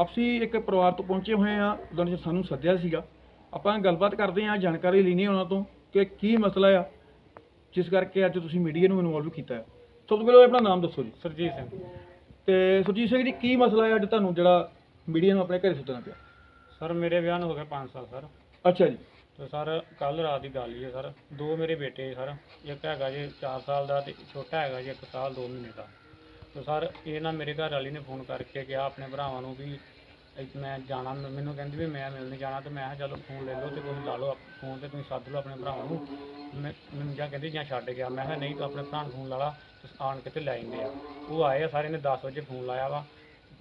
ਆਪਸੀ ਇੱਕ ਪਰਿਵਾਰ ਤੋਂ ਪਹੁੰਚੇ ਹੋਏ ਆ ਉਹਨਾਂ ਨੇ ਸਾਨੂੰ ਸੱਦਿਆ ਸੀਗਾ। ਆਪਾਂ ਗੱਲਬਾਤ ਕਰਦੇ ਆ ਜਾਣਕਾਰੀ ਲੈਣੀ ਉਹਨਾਂ ਤੋਂ ਕਿ ਕੀ ਮਸਲਾ ਆ ਜਿਸ ਕਰਕੇ ਅੱਜ ਤੁਸੀਂ ਮੀਡੀਆ ਨੂੰ ਇਨਵੋਲਵ ਕੀਤਾ ਹੈ। ਸਭ ਤੋਂ ਪਹਿਲਾਂ ਆਪਣਾ ਨਾਮ ਦੱਸੋ ਜੀ। ਸਰਜੀਤ ਸਿੰਘ। ਤੇ ਸੁਰਜੀਤ ਸਿੰਘ ਜੀ ਕੀ ਮਸਲਾ ਹੈ ਅੱਜ ਤੁਹਾਨੂੰ ਜਿਹੜਾ ਮੀਡੀਆ ਨੂੰ ਆਪਣੇ ਘਰੇ ਸੱਦਣਾ ਪਿਆ? ਸਰ ਮੇਰੇ ਵਿਆਹ ਨੂੰ ਹੋ ਗਏ 5 ਸਾਲ ਸਰ। ਅੱਛਾ ਜੀ। ਤੇ ਸਰ ਕੱਲ ਰਾਤ ਦੀ ਗੱਲ ਹੀ ਹੈ ਸਰ। ਦੋ ਮੇਰੇ ਬੇਟੇ ਸਰ। ਇੱਕ ਹੈਗਾ ਜੀ 4 ਸਾਲ ਦਾ ਤੇ ਛੋਟਾ ਹੈਗਾ ਜੀ 1 ਸਾਲ 2 ਮਹੀਨੇ ਦਾ। ਤੇ ਸਰ ਇਹ ਨਾ ਮੇਰੇ ਘਰ ਵਾਲੀ ਨੇ ਫੋਨ ਕਰਕੇ ਕਿਹਾ ਆਪਣੇ ਭਰਾਵਾਂ ਨੂੰ ਵੀ ਇੱਕ ਮੈਂ ਜਾਣਾ ਮ- ਮੈਨੂੰ ਕਹਿੰਦੀ ਵੀ ਮੈਂ ਮਿਲਣ ਜਾਣਾ ਤੇ ਮੈਂ ਕਿਹਾ ਚਲੋ ਫੋਨ ਲੈ ਲਓ ਤੇ ਤੁਸੀਂ ਲਾ ਲਓ ਫੋਨ ਤੇ ਤੁਸੀਂ ਸੱਦ ਲਓ ਆਪਣੇ ਭਰਾਵਾਂ ਨੂੰ। ਮੈਂ ਮੈਨੂੰ ਜਾਂ ਕਹਿੰਦੀ ਜਾਂ ਛੱਡ ਗਿਆ। ਮੈਂ ਕਿਹਾ ਨਹੀਂ ਤੂੰ ਆਪਣੇ ਭਰਾ ਨੂੰ ਫੋਨ ਲਾ ਲਾ ਤੁਸੀਂ ਆਣ ਕੇ ਤੇ ਲੈ ਆਉਂਦੇ ਆ। ਉਹ ਆਏ ਆ ਸਾਰੇ ਨੇ 10 ਵਜੇ ਫੋਨ ਲਾਇਆ ਵਾ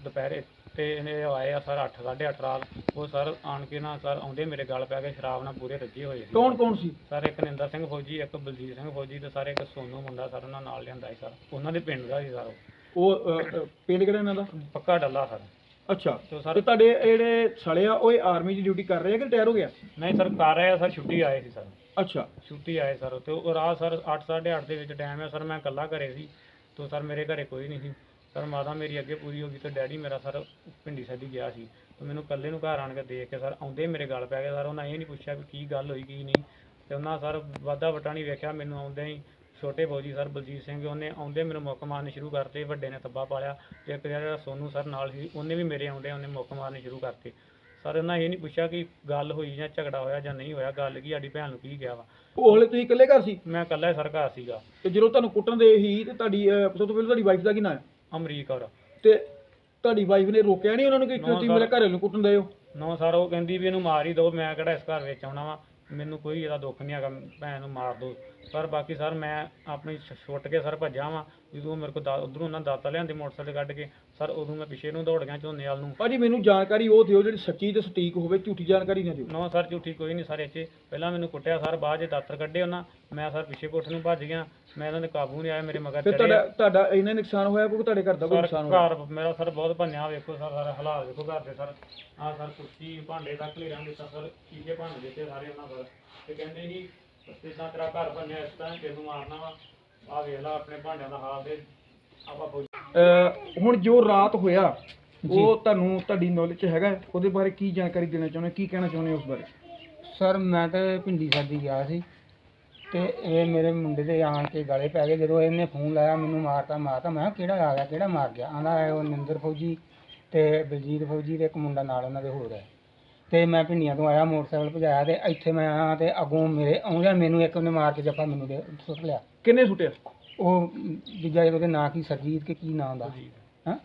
ਦੁਪਹਿਰੇ। ਤੇ ਇਹਨੇ ਆਏ ਆ ਸਰ 8 8:30 ਰਾਤ। ਉਹ ਸਰ ਆਣ ਕੇ ਨਾ ਸਰ ਆਉਂਦੇ ਮੇਰੇ ਗਲ ਪੈ ਕੇ ਸ਼ਰਾਬ ਨਾਲ ਪੂਰੇ ਰੱਜੇ ਹੋਏ ਸੀ। ਕੌਣ ਕੌਣ ਸੀ? ਸਰ ਇੱਕ ਨਿੰਦਰ ਸਿੰਘ ਫੌਜੀ ਇੱਕ ਬਲਜੀਤ ਸਿੰਘ ਫੌਜੀ ਤੇ ਸਾਰੇ ਇੱਕ ਸੋਨੂ ਮੁੰਡਾ ਸਰ ਉਹਨਾਂ ਨਾਲ ਲਿਆਂਦਾ ਸੀ ਸਰ। ਉਹਨਾਂ ਦੇ ਪਿੰਡ ਦਾ ਸੀ ਸਰ ਉਹ। ਉਹ ਅ, ਅ, ਪਿੰਡ ਕਿਹੜਾ ਇਹਨਾਂ ਦਾ? ਪੱਕਾ ਡੱਲਾ ਸਰ। ਅੱਛਾ ਤੇ ਤੇ ਸਰ ਤੁਹਾਡੇ ਜਿਹੜੇ ਸਾਲੇ ਆ ਉਹ ਆਰਮੀ ਦੀ ਡਿਊਟੀ ਕਰ ਰਹੇ ਆ ਕਿ ਰਿਟਾਇਰ ਹੋ ਗਿਆ ਨਹੀਂ ਸਰ ਕਰ ਰਹੇ ਆ ਸਰ ਛੁੱਟੀ ਆਏ ਸੀ ਸਰ। ਅੱਛਾ। ਛੁੱਟੀ ਆਏ ਸਰ ਤੇ ਉਹ ਰਾਤ ਸਰ 8:30 ਦੇ ਵਿੱਚ ਟਾਈਮ ਹੈ ਸਰ ਮੈਂ ਇਕੱਲਾ ਘਰੇ ਸੀ ਤੇ ਸਰ ਮੇਰੇ ਘਰੇ ਕੋਈ ਨਹੀਂ ਸੀ। ਸਰ ਮਾਤਾ ਮੇਰੀ ਅੱਗੇ ਪੂਰੀ ਹੋ ਗਈ ਤੇ ਡੈਡੀ ਮੇਰਾ ਸਰ ਪਿੰਡੀ ਸਾਡੀ ਗਿਆ ਸੀ। ਤੇ ਮੈਨੂੰ ਇਕੱਲੇ ਨੂੰ ਘਰ ਆਣ ਕੇ ਦੇਖ ਕੇ ਸਰ ਆਉਂਦੇ ਹੀ ਮੇਰੇ ਗਲ ਪੈ ਗਏ। ਸਰ ਉਹਨਾਂ ਇਹ ਨਹੀਂ ਪੁੱਛਿਆ ਵੀ ਕੀ ਗੱਲ ਹੋਈ ਕੀ ਨਹੀਂ। ਤੇ ਉਹਨਾਂ ਸਰ ਵਾਧਾ ਵਟਾ ਨਹੀਂ ਵੇਖਿਆ ਮੈਨੂੰ ਆਉਂਦੇ ਹੀ ਛੋਟੇ ਫੌਜੀ ਸਰ ਬਲਜੀਤ ਸਿੰਘ ਉਹਨੇ ਆਉਂਦੇ ਮੈਨੂੰ ਮੁੱਕ ਮਾਰਨੇ ਸ਼ੁਰੂ ਕਰਤੇ ਵੱਡੇ ਨੇ ਤੱਬਾ ਪਾਲਿਆ ਤੇ ਇੱਕ ਜਿਹੜਾ ਸੋਨੂ ਸਰ ਨਾਲ ਸੀ ਉਹਨੇ ਵੀ ਮੇਰੇ ਆਉਂਦੇ ਉਹਨੇ ਮੁੱਕ ਮਾਰਨੇ ਸ਼ੁਰੂ ਕਰਤੇ। ਸਰ ਉਹਨਾਂ ਇਹ ਨਹੀਂ ਪੁੱਛਿਆ ਕਿ ਗੱਲ ਹੋਈ ਜਾਂ ਝਗੜਾ ਹੋਇਆ ਜਾਂ ਨਹੀਂ ਹੋਇਆ ਗੱਲ ਕੀ ਸਾਡੀ ਭੈਣ ਨੂੰ ਕੀ ਗਿਆ ਵਾ? ਉਹ ਹਲੇ ਤੁਸੀਂ ਇਕੱਲੇ ਘਰ ਸੀ? ਮੈਂ ਇਕੱਲਾ ਹੀ ਸਰ ਘਰ ਸੀਗਾ। ਤੇ ਜਦੋਂ ਤੁਹਾਨੂੰ ਕੁੱਟਣ ਦੇ ਹੀ ਤੇ ਤੁਹਾਡੀ ਅਹ, ਸਭ ਤੋਂ ਪਹਿਲਾਂ ਤੁਹਾਡੀ ਵਾਈਫ ਦਾ ਕੀ ਨਾਂ ਹੈ? ਅਮਰੀਕ ਔਰ ਤੇ ਤੁਹਾਡੀ ਵਾਈਫ ਨੇ ਰੋਕਿਆ ਨਹੀਂ ਉਹਨਾਂ ਨੂੰ ਕਿ ਨਾ ਤੁਸੀਂ। ਮੇਰੇ ਘਰੇ ਨੂੰ ਕੁੱਟਣ ਦੇ ਹੋ? ਨੋ ਸਰ ਉਹ ਕਹਿੰਦੀ ਵੀ ਇਹਨੂੰ ਮਾਰ ਹੀ ਦਿਓ ਮੈਂ ਕਿਹੜਾ ਇਸ ਘਰ ਵਿੱਚ ਆਉਣਾ ਵਾ? ਮੈਨੂੰ ਕੋਈ ਇਹਦਾ ਦੁੱਖ ਨਹੀਂ ਹੈਗਾ, ਭੈਣ ਨੂੰ ਮਾਰ ਦਿਓ ਪਰ ਬਾਕੀ ਸਰ ਮੈਂ ਆਪਣੀ ਛੁੱਟ ਕੇ ਸਰ ਭੱਜਾ ਵਾਂ। ਜਦੋਂ ਮੇਰੇ ਕੋਲ ਉਧਰੋਂ ਉਹਨਾਂ ਦਾਤਾ ਲਿਆਂਦੇ ਮੋਟਰਸਾਈਕਲ ਕੱਢ ਕੇ ਸਰ ਉਦੋਂ ਮੈਂ ਪਿੱਛੇ ਨੂੰ ਦੌੜ ਗਿਆ ਝੋਨੇ ਵੱਲ ਨੂੰ। ਭਾਜੀ ਮੈਨੂੰ ਜਾਣਕਾਰੀ ਉਹ ਦਿਓ ਜਿਹੜੀ ਸੱਚੀ ਤੇ ਸਟੀਕ ਹੋਵੇ ਝੂਠੀ ਜਾਣਕਾਰੀ ਨਾ ਦਿਓ। ਨੋ ਸਰ ਝੂਠੀ ਕੋਈ ਨਹੀਂ ਸਰ ਇੱਥੇ ਪਹਿਲਾਂ ਮੈਨੂੰ ਕੁੱਟਿਆ ਸਰ ਬਾਅਦ 'ਚ ਦਾਤਰ ਕੱਢੇ ਉਹਨਾਂ। ਮੈਂ ਸਰ ਪਿੱਛੇ ਕੋਠ ਨੂੰ ਭੱਜ ਗਿਆ ਮੈਂ ਇਹਨਾਂ ਦੇ ਕਾਬੂ ਨਹੀਂ ਆਇਆ ਮੇਰੇ ਮਗਰ ਫਿਰ ਤੁਹਾਡਾ ਤੁਹਾਡਾ ਇੰਨਾ ਨੁਕਸਾਨ ਹੋਇਆ ਕੋਈ ਤੁਹਾਡੇ ਘਰ ਦਾ ਕੋਈ ਸਰ ਨੁਕਸਾਨ ਹੋਇਆ? ਘਰ ਮੇਰਾ ਸਰ ਬਹੁਤ ਭੰਨਿਆ ਵੇਖੋ ਸਰ ਸਾਰਾ ਹਾਲਾਤ ਵੇਖੋ ਘਰ ਦੇ ਸਰ। ਆਹ ਸਰ ਕੁਰਸੀ ਭਾਂਡੇ ਤੱਕ ਲੈ ਜਾਂਦੇ ਤਾਂ ਸਰ ਚੀਜ਼ੇ ਭੰਨ ਦਿੱਤੇ ਸਾਰੇ ਉਹਨਾਂ ਪਰ ਤੇ ਕਹਿੰਦੇ ਸੀ ਜਿੱਦਾਂ ਤੇਰਾ ਘਰ ਭੰਨਿਆ ਇਸ ਤਰ੍ਹਾਂ ਤੈਨੂੰ ਮਾਰਨਾ ਵਾ। ਆਹ ਵੇਖ ਲਾ ਆਪਣੇ ਭਾਂਡਿਆਂ ਦਾ ਹਾਲ ਤੇ ਆਪਾਂ ਫੌਜੀ ਅਹ, ਹੁਣ ਜੋ ਰਾਤ ਹੋਇਆ ਉਹ ਤੁਹਾਨੂੰ ਤੁਹਾਡੀ ਨੌਲੇਜ ਚ ਹੈਗਾ? ਹੈ? ਉਹਦੇ ਬਾਰੇ ਕੀ ਜਾਣਕਾਰੀ ਦੇਣਾ ਚਾਹੁੰਦੇ ਕੀ ਕਹਿਣਾ ਚਾਹੁੰਦੇ ਹੋ ਉਸ ਬਾਰੇ? ਸਰ ਮੈਂ ਤਾਂ ਭਿੰਡੀ ਸਾਡੀ ਗਿਆ ਸੀ ਤੇ ਇਹ ਮੇਰੇ ਮੁੰਡੇ ਦੇ ਆਣ ਕੇ ਗਲੇ ਪੈ ਗਏ। ਜਦੋਂ ਇਹਨੇ ਫੋਨ ਲਾਇਆ ਮੈਨੂੰ ਮਾਰਤਾ ਮਾਰਤਾ। ਮੈਂ ਕਿਹਾ ਕਿਹੜਾ ਆ ਗਿਆ? ਕਿਹੜਾ ਮਾਰ ਗਿਆ? ਆਂਦਾ ਹੈ ਉਹ ਨਿੰਦਰ ਫੌਜੀ ਤੇ ਬਲਜੀਤ ਫੌਜੀ ਤੇ ਇੱਕ ਮੁੰਡਾ ਨਾਲ ਉਹਨਾਂ ਦੇ ਹੋਰ ਹੈ। ਤੇ ਮੈਂ ਭਿੰਡੀਆਂ ਤੋਂ ਆਇਆ ਮੋਟਰਸਾਈਕਲ ਭਜਾਇਆ ਤੇ ਇੱਥੇ ਮੈਂ ਆਇਆ ਤੇ ਅੱਗੋਂ ਮੇਰੇ ਆਉਂਦਿਆਂ ਮੈਨੂੰ ਇੱਕ ਨੇ ਮਾਰ ਕੇ ਜੱਫਾ ਮੈਨੂੰ ਦੇ ਸੁੱਟ ਲਿਆ। ਕਿੰਨੇ ਸੁੱਟਿਆ ਉਹ ਦੂਜਾ ਉਹਦੇ ਨਾਂ ਕੀ ਸਰਜੀਤ ਕੇ ਕੀ ਨਾਂ ਦਾ? ਹਾਂ?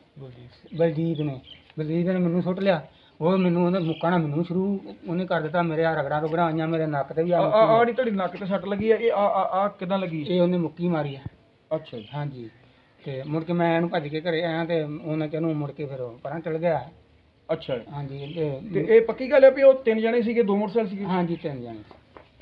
ਬਲਜੀਤ ਨੇ। ਬਲਜੀਤ ਨੇ ਮੈਨੂੰ ਸੁੱਟ ਲਿਆ। ਉਹ ਮੈਨੂੰ ਉਹਨੇ ਮੁੱਕਣਾ ਮੈਨੂੰ ਸ਼ੁਰੂ ਉਹਨੇ ਕਰ ਦਿੱਤਾ ਮੇਰੇ ਆ ਰਗੜਾਂ ਰੁਗੜਾਂ ਆਈਆਂ ਮੇਰੇ ਨੱਕ ਤੇ ਵੀ ਆ ਆ ਆ ਆਹ ਜਿਹੜੀ ਤੁਹਾਡੀ ਨੱਕ ਤੇ ਸੱਟ ਲੱਗੀ ਹੈ ਇਹ ਆ ਆ ਆ ਕਿਦਾਂ ਲੱਗੀ? ਇਹ ਉਹਨੇ ਮੁੱਕੀ ਮਾਰੀ ਹੈ ਅੱਛਾ ਜੀ। ਹਾਂਜੀ। ਤੇ ਮੁੜ ਕੇ ਮੈਂ ਇਹਨੂੰ ਭੱਜ ਕੇ ਘਰੇ ਆਇਆ ਤੇ ਉਹਨੇ ਕਿਹਨੂੰ ਮੁੜ ਕੇ ਫਿਰ ਉਹ ਪਰਾਂ ਚਲ ਗਿਆ। ਅੱਛਾ ਜੀ। ਹਾਂਜੀ ਤੇ ਤੇ ਇਹ ਪੱਕੀ ਗੱਲ ਹੈ ਵੀ ਉਹ ਤਿੰਨ ਜਣੇ ਸੀਗੇ ਦੋ ਮੋਟਰਸਾਈਕਲ ਸੀਗੇ? ਹਾਂਜੀ ਤਿੰਨ ਜਾਣੇ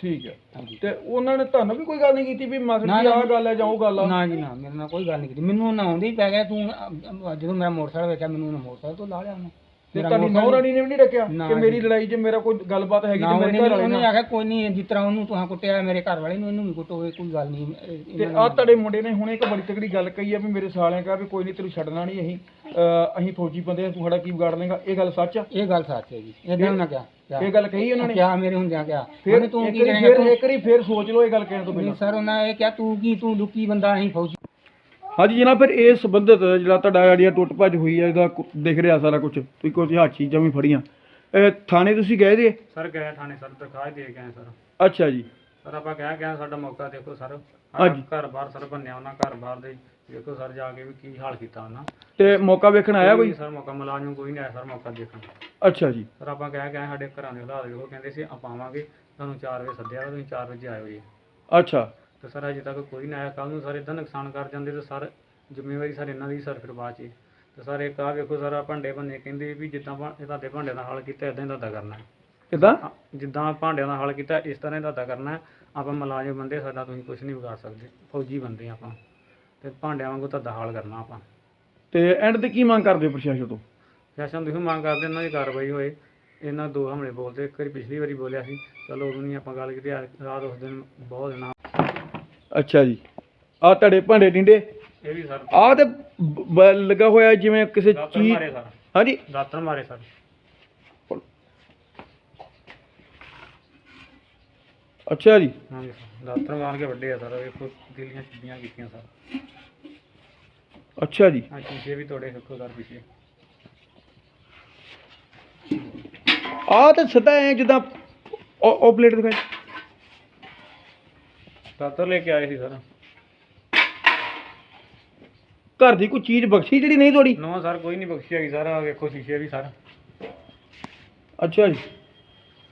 ਠੀਕ ਹੈ। ਹਾਂਜੀ ਤੇ ਉਹਨਾਂ ਨੇ ਤੁਹਾਨੂੰ ਵੀ ਕੋਈ ਗੱਲ ਨਹੀਂ ਕੀਤੀ ਵੀ ਮਾਸਟਰ ਨਾ, ਜੀ ਨਾ, ਆਹ ਗੱਲ ਹੈ ਜਾਂ ਉਹ ਗੱਲ ਆ? ਨਾ ਜੀ ਨਾ। ਮੇਰੇ ਨਾਲ ਕੋਈ ਗੱਲ ਨਹੀਂ ਕੀਤੀ। ਮੈਨੂੰ ਉਹਨਾਂ ਆਉਂਦੇ ਹੀ ਪੈ ਗਿਆ। ਤੂੰ ਅ- ਅ- ਜਦੋਂ ਮੈਂ ਮੋਟਰਸਾਈਕਲ ਵੇਖਿਆ ਮੈਨੂੰ ਉਹਨੇ ਮੋਟਰਸਾਈਕਲ ਤੋਂ ਲਾ ਲਿਆ ਉਹਨੇ। ਤੇ ਤੁਹਾਡੀ ਨੌ ਰਾਣੀ ਨੇ ਵੀ ਨਹੀਂ ਰੱਖਿਆ ਨਾ ਕਿ ਮੇਰੀ। ਲੜਾਈ 'ਚ ਮੇਰਾ ਕੋਈ ਗੱਲਬਾਤ ਹੈਗੀ ਤੇ ਮੇਰੇ ਘਰ ਵਾਲੇ ਉਹਨੇ ਆਖਿਆ ਕੋਈ ਨਹੀਂ ਜਿਸ ਤਰ੍ਹਾਂ ਉਹਨੂੰ ਤੁਹਾਂ ਕੁੱਟਿਆ ਮੇਰੇ ਘਰ ਵਾਲੇ ਨੂੰ ਇਹਨੂੰ ਵੀ ਕੁੱਟੋ ਕੋਈ ਗੱਲ ਨਹੀਂ ਤੇ ਆ ਤੁਹਾਡੇ ਮੁੰਡੇ ਨੇ ਹੁਣੇ ਇੱਕ ਬੜੀ ਤਕੜੀ ਗੱਲ ਕਹੀ ਆ ਵੀ ਮੇਰੇ ਸਾਲਿਆਂ ਕਹਾ ਵੀ ਕੋਈ ਨਹੀਂ ਤੈਨੂੰ ਛੱਡਣਾ ਨਹੀਂ ਅਸੀਂ। ਅਸੀਂ ਫੌਜੀ ਬੰਦੇ ਆ, ਤੂੰ ਸਾਡਾ ਕੀ ਵਿਗਾੜ ਲੇਗਾ? ਇਹ ਗੱਲ ਸੱਚ ਆ? ਇਹ ਗੱਲ ਸੱਚ ਹੈ ਜੀ ਇਦਾਂ ਉਹਨਾਂ ਕਿਹਾ। ਇਹ ਗੱਲ ਕਹੀ ਉਹਨਾਂ ਨੇ? ਕਿਹਾ ਮੇਰੇ ਹੁੰਦਿਆਂ ਕਿਹਾ। ਫਿਰ ਤੂੰ ਕੀ ਕਰੇਂਗਾ ਫਿਰ ਇੱਕ ਵਾਰੀ ਫਿਰ ਸੋਚ ਲਓ ਇਹ ਗੱਲ ਕਹਿਣ ਤੋਂ ਪਹਿਲਾਂ। ਸਰ ਉਹਨਾਂ ਇਹ ਕਿਹਾ ਤੂੰ ਕੀ ਤੂੰ ਲੁਕੀ ਬੰਦਾ ਅਸੀਂ ਫੌਜੀ ਹਾਂਜੀ ਜਨਾਬ ਫਿਰ ਇਹ ਸੰਬੰਧਿਤ ਜਿਹੜਾ ਤੁਹਾਡਾ ਆਈਡੀਆ ਟੁੱਟ ਭੱਜ ਹੋਈ ਹੈ ਇਹਦਾ ਕੁ- ਦਿਖ ਰਿਹਾ ਸਾਰਾ ਕੁਝ ਤੁਸੀਂ ਕੋਈ ਹੱਥ ਚੀਜ਼ਾਂ ਵੀ ਫੜੀਆਂ। ਇਹ ਥਾਣੇ ਤੁਸੀਂ ਗਏ ਦੇ ਸਰ ਗਏ ਥਾਣੇ ਸਰ ਦਰਖਾਸਤ ਦੇ ਕੇ ਆਏ ਸਰ। ਅੱਛਾ ਜੀ। ਸਰ ਆਪਾਂ ਕਹਿ ਗਏ ਸਾਡਾ ਮੌਕਾ ਦੇਖੋ ਸਰ। ਹਾਂਜੀ। ਘਰ ਬਾਹਰ ਸਰ ਭੰਨਿਆ ਉਹਨਾਂ ਘਰ ਬਾਹਰ ਦੇ। ਦੇਖੋ ਸਰ ਜਾ ਕੇ ਵੀ ਕੀ ਹਾਲ ਕੀਤਾ ਉਹਨਾਂ। ਤੇ ਮੌਕਾ ਵੇਖਣ ਆਇਆ ਕੋਈ ਸਰ ਮੌਕਾ ਮੁਲਾਜ਼ਮ ਕੋਈ ਨਹੀਂ ਆਇਆ ਸਰ ਮੌਕਾ ਦੇਖਣ। ਅੱਛਾ ਜੀ। ਸਰ ਆਪਾਂ ਕਹਿ ਗਏ ਸਾਡੇ ਘਰਾਂ ਦੇ ਹਾਲਾਤ ਦੇਖੋ ਕਹਿੰਦੇ ਸੀ ਆਪਾਂ ਆਵਾਂਗੇ ਤੁਹਾਨੂੰ 4 ਵਜੇ ਸੱਦਿਆ ਵਾ, ਤੁਸੀਂ 4 ਵਜੇ ਆਇਓ ਜੀ। ਅੱਛਾ। ਤੇ ਸਰ ਅਜੇ ਤੱਕ ਕੋਈ ਨਹੀਂ ਆਇਆ। ਕੱਲ ਨੂੰ ਸਰ ਇਦਾਂ ਨੁਕਸਾਨ ਕਰ ਜਾਂਦੇ ਤੇ ਸਰ ਜ਼ਿੰਮੇਵਾਰੀ ਸਰ ਇਹਨਾਂ ਦੀ ਸਰ ਫਿਰ ਬਾਅਦ 'ਚ ਹੀ। ਤੇ ਸਰ ਇੱਕ ਆ ਵੇਖੋ ਸਰ ਆਹ ਭਾਂਡੇ ਭੰਨੇ ਕਹਿੰਦੇ ਵੀ ਜਿੱਦਾਂ ਭਾ- ਇਹ ਤੁਹਾਡੇ ਭਾਂਡਿਆਂ ਦਾ ਹਾਲ ਕੀਤਾ ਇਦਾਂ ਹੀ ਤੁਹਾਡਾ ਕਰਨਾ। ਹੈ। ਕਿਦਾਂ? ਆ- ਜਿੱਦਾਂ ਭਾਂਡਿਆਂ ਦਾ ਹਾਲ ਕੀਤਾ ਇਸ ਤਰ੍ਹਾਂ ਹੀ ਤੁਹਾਡਾ ਕਰਨਾ। ਹੈ। ਆਪਾਂ ਮੁਲਾਜ਼ਮ ਬੰਦੇ ਸਾਡਾ ਤੁਸੀਂ ਕੁਝ ਨਹੀਂ ਵਿਗਾੜ ਸਕਦੇ। ਫੌਜੀ ਬੰਦੇ ਆਪਾਂ। ਤੇ ਭਾਂਡਿਆਂ ਵਾਂਗੂ ਤੁਹਾਡਾ ਹਾਲ ਕਰਨਾ ਆਪਾਂ। ਤੇ ਐਂਡ ਤੇ ਕੀ ਮੰਗ ਕਰਦੇ ਹੋ ਪ੍ਰਸ਼ਾਸਨ ਤੋਂ? ਸ਼ਾਸਨ ਤੁਸੀਂ ਮੰਗ ਕਰਦੇ ਇਹਨਾਂ ਦੀ ਕਾਰਵਾਈ ਹੋਏ। ਇਹਨਾਂ ਦੋ ਹਮਲੇ ਬੋਲਦੇ ਇੱਕ ਵਾਰੀ ਪਿਛਲੀ ਵਾਰੀ ਬੋਲਿਆ ਸੀ। ਚਲੋ ਉਦੋਂ ਨਹੀਂ ਆਪਾਂ ਗੱਲ ਕੀਤੀ ਰਾਤ ਉਸ ਦਿਨ ਬਹੁਤ ਦਿਨ ਅੱਛਾ ਜੀ। ਆ ਤੁਹਾਡੇ ਭਾਂਡੇ ਡਿੰਡੇ ਇਹ ਵੀ ਸਰ। ਆ ਤੇ ਬ- ਬ- ਲੱਗਾ ਹੋਇਆ ਜਿਵੇਂ ਕਿਸੇ ਦਾਤਰ ਚੀਜ਼ ਮਾਰੇ ਸਰ। ਹਾਂਜੀ? ਦਾਤਰ ਮਾਰੇ ਸਰ। ਅੱਛਾ ਜੀ। ਹਾਂਜੀ ਸਰ। ਦਾਤਰ ਮਾਰ ਕੇ ਵੱਡੇ ਆ ਸਰ। ਵੇਖੋ ਦਿਲੀਆਂ ਛਿੱਡੀਆਂ ਕੀਤੀਆਂ ਸਰ। ਅੱਛਾ ਜੀ। ਆ ਸ਼ੀਸ਼ੇ ਵੀ ਤੋੜੇ ਵੇਖੋ ਸਰ ਪਿੱਛੇ। ਆਹ ਤਾਂ ਸਿੱਧਾ ਐ ਜਿੱਦਾਂ ਉਹ ਉਹ ਪਲੇਟ ਦਿਖਾਈ। ਦਾਤਰ ਲੈ ਕੇ ਆਏ ਸੀ ਸਰ। ਘਰ ਦੀ ਕੋਈ ਚੀਜ਼ ਬਖਸ਼ੀ ਜਿਹੜੀ ਨਹੀਂ ਤੋੜੀ ਨੋ ਸਰ ਕੋਈ ਨਹੀਂ ਬਖਸ਼ੀ ਹੈਗੀ ਸਰ ਆ ਵੇਖੋ ਸ਼ੀਸ਼ੇ ਵੀ ਸਰ। ਅੱਛਾ ਜੀ।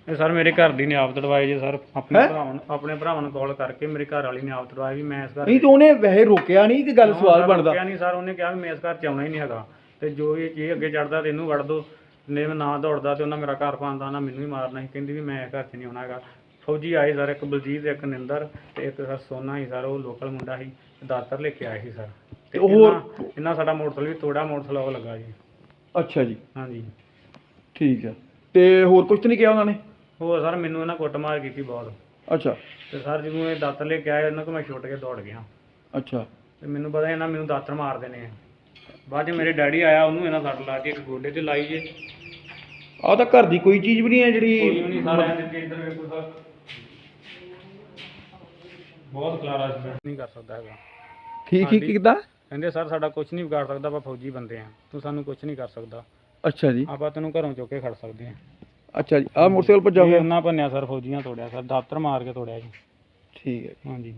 ਇਹ ਸਰ ਮੇਰੇ ਘਰ ਦੀ ਨੇ ਆਪ ਤੜਵਾਏ ਜੇ ਸਰ। ਆਪਣੇ ਹੈਂ? ਭਰਾਵਾਂ ਨੂੰ ਆਪਣੇ ਭਰਾਵਾਂ ਨੂੰ ਕਾਲ ਕਰਕੇ ਮੇਰੇ ਘਰ ਵਾਲੀ ਨੇ ਆਪ ਤੜਵਾਏ ਵੀ ਮੈਂ ਇਸ ਘਰ ਨਹੀਂ ਤੇ ਉਹਨੇ ਵੈਸੇ ਰੋਕਿਆ ਨਹੀਂ ਕਿ ਗੱਲ ਸਵਾਲ ਬਣਦਾ। ਰੋਕਿਆ ਨਹੀਂ ਸਰ ਉਹਨੇ ਕਿਹਾ ਵੀ ਮੈਂ ਇਸ ਘਰ ਚ ਆਉਣਾ ਹੀ ਨਹੀਂ ਹੈਗਾ। ਤੇ ਜੋ ਇਹ ਚੀਜ਼ ਅੱਗੇ ਚੜਦਾ ਤੇ ਇਹਨੂੰ ਵੜ ਦੋ। ਨੇ ਮੈਂ ਨਾ ਦੌੜਦਾ ਤੇ ਉਹਨਾਂ ਮੇਰਾ ਘਰ ਪਾਉਂਦਾ ਨਾ ਮੈਨੂੰ ਹੀ ਮਾਰਨਾ ਸੀ। ਕਹਿੰਦੀ ਵੀ ਮੈਂ ਇਸ ਘਰ ਚ ਨਹੀਂ ਆਉਣਾ ਹੈਗਾ। ਫੌਜੀ ਆਏ ਸਰ ਇੱਕ ਬਲਜੀਤ ਇੱਕ ਨਿੰਦਰ ਤੇ ਇੱਕ ਸਰ ਸੋਨਾ ਹੀ ਸਰ ਉਹ ਲੋਕਲ ਮੁੰਡਾ ਸੀ ਦਾਤਰ ਲੈ ਕੇ ਆਏ ਸੀ ਸਰ। ਤੇ ਉਹ- ਇਹਨਾਂ ਇਹਨਾਂ ਸਾਡਾ ਮੋਟਰਸਾਈਕਲ ਵੀ ਤੋੜਾ ਮੋਟਰਸਾਈਕਲ ਉਹ ਲੱਗਾ ਜੀ। ਅੱਛਾ ਜੀ। ਹਾਂਜੀ। ਠੀਕ ਹੈ ਤੇ ਹੋਰ ਕੁਝ ਨਹੀਂ ਕਿਹਾ ਉਹਨਾਂ ਨੇ? ਹੋਰ ਸਰ ਮੈਨੂੰ ਇਹਨਾਂ ਕੁੱਟਮਾਰ ਕੀਤੀ ਬਹੁਤ। ਅੱਛਾ। ਤੇ ਸਰ ਜਦੋਂ ਇਹ ਦਾਤਰ ਲੈ ਕੇ ਆਏ ਉਹਨਾਂ ਕੋਲ ਮੈਂ ਛੁੱਟ ਕੇ ਦੌੜ ਗਿਆ। ਅੱਛਾ। ਤੇ ਮੈਨੂੰ ਪਤਾ ਇਹਨਾਂ ਮੈਨੂੰ ਦਾਤਰ ਮਾਰ ਦੇਣੇ ਆ। ਬਾਅਦ 'ਚ ਮੇਰੇ ਡੈਡੀ ਆਇਆ ਉਹਨੂੰ ਇਹਨਾਂ ਸੱਟ ਲਾਤੀ ਇੱਕ ਗੋਡੇ ਤੇ ਲਾਈ ਜੇ। ਆਹ ਤਾਂ ਘਰ ਦੀ ਕੋਈ ਚੀਜ਼ ਵੀ ਨਹੀਂ ਹੈ ਕੋਈ ਵੀ ਜਿਹੜੀ ਨਹੀਂ ਸਾਰਾ ਦਿੱਤੇ ਇੱਧਰ ਵੇਖੋ ਸਰ। ਬਹੁਤ ਖਲਾਰਾ ਸੀ ਸਰ ਨਹੀਂ ਕਰ ਸਕਦਾ ਹੈਗਾ। ਠੀਕ ਹੀ ਸਾਡੀ- ਕਿਦਾਂ ਕਹਿੰਦੇ ਸਰ ਸਾਡਾ ਕੁਝ ਨਹੀਂ ਵਿਗਾੜ ਸਕਦਾ ਆਪਾਂ ਫੌਜੀ ਬੰਦੇ ਆ ਤੂੰ ਸਾਨੂੰ ਕੁਝ ਨਹੀਂ ਕਰ ਸਕਦਾ। ਅੱਛਾ ਜੀ। ਆਪਾਂ ਤੈਨੂੰ ਘਰੋਂ ਚੁੱਕ ਕੇ ਖੜ ਸਕਦੇ ਆ ਅੱਛਾ ਜੀ। ਆਹ ਮੋਟਰਸਾਈਕਲ ਭੱਜਾ ਹੋਇਆ? ਉਹਨਾਂ ਭੰਨਿਆ ਸਰ ਫੌਜੀਆਂ ਤੋੜਿਆ ਸਰ ਦਾਤਰ ਮਾਰ ਕੇ ਤੋੜਿਆ ਜੀ। ਠੀਕ ਹੈ ਹਾਂਜੀ।